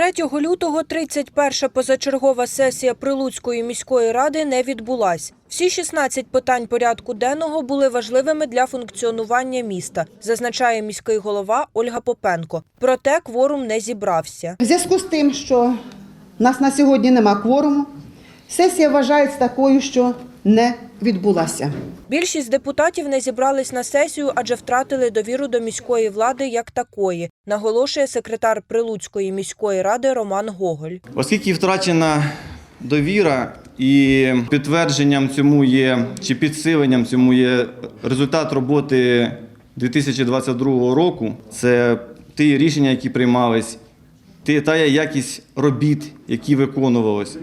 3 лютого 31-ша позачергова сесія Прилуцької міської ради не відбулась. Всі 16 питань порядку денного були важливими для функціонування міста, зазначає міський голова Ольга Попенко. Проте кворум не зібрався. В зв'язку з тим, що нас на сьогодні нема кворуму, сесія вважається такою, що не відбулася. Більшість депутатів не зібрались на сесію, адже втратили довіру до міської влади як такої, наголошує секретар Прилуцької міської ради Роман Гоголь. Оскільки втрачена довіра і підтвердженням цьому є чи підсиленням цьому є результат роботи 2022 року, це ті рішення, які приймались, та якість робіт, які виконувались,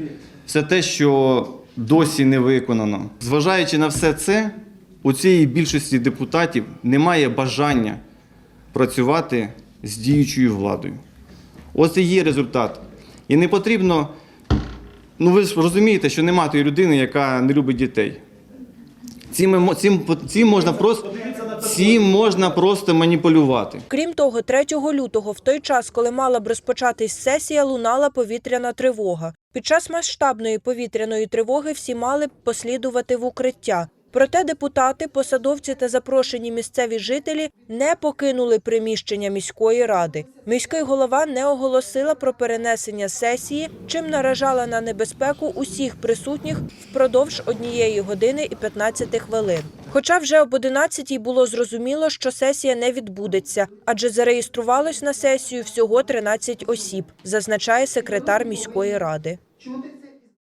все те, що досі не виконано. Зважаючи на все це, у цієї більшості депутатів немає бажання працювати з діючою владою. Ось і є результат. І не потрібно. Ну ви ж розумієте, що немає тієї людини, яка не любить дітей. Цим, цим, цим, можна, просто, цим можна просто маніпулювати. Крім того, 3 лютого, в той час, коли мала б розпочатись сесія, лунала повітряна тривога. Під час масштабної повітряної тривоги всі мали б послідувати в укриття. Проте депутати, посадовці та запрошені місцеві жителі не покинули приміщення міської ради. Міський голова не оголосила про перенесення сесії, чим наражала на небезпеку усіх присутніх впродовж однієї години і 15 хвилин. Хоча вже об 11 було зрозуміло, що сесія не відбудеться, адже зареєструвалось на сесію всього 13 осіб, зазначає секретар міської ради. Чути